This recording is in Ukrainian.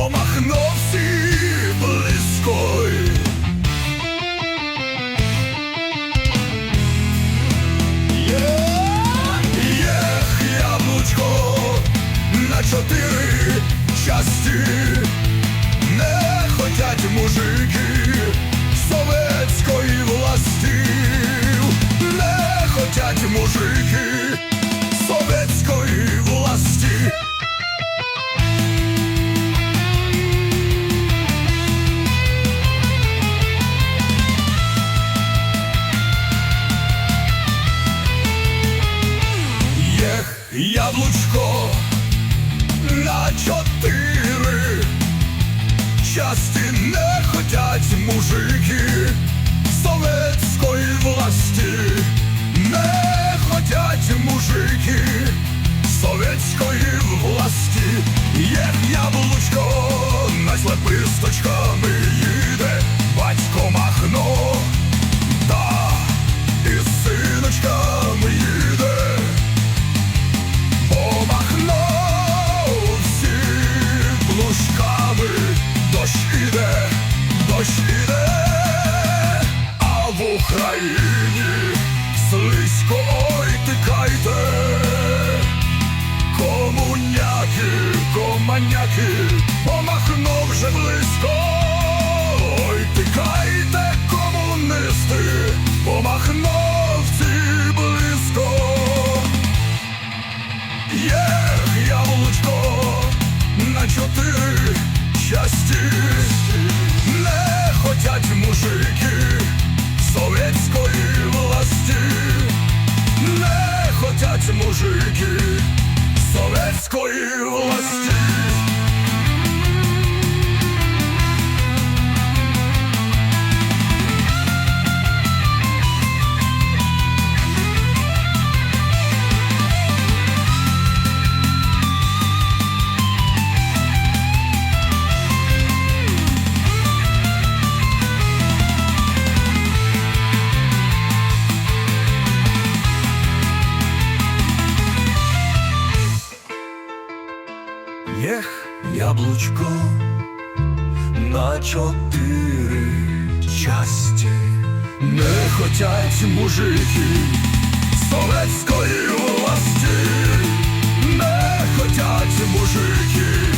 помахнувся близькою. Єх яблучко на чотири часті не хотять мужики советської власти. не хотять мужики. Часті не хотять мужики совєтської власті, не хотять мужики совєтської власті, Є яблучко на леписточками Україні. Слизько ой тикайте, комуняки, команяки, помахно вже близько, ой тикайте, комунисти, помахно всі близько. Є яблучко на чотири часті, не хотять мужики мужики совєтської власті. Ех, яблучко на чотири часті. Не хотять мужики совецької власті, не хотять мужики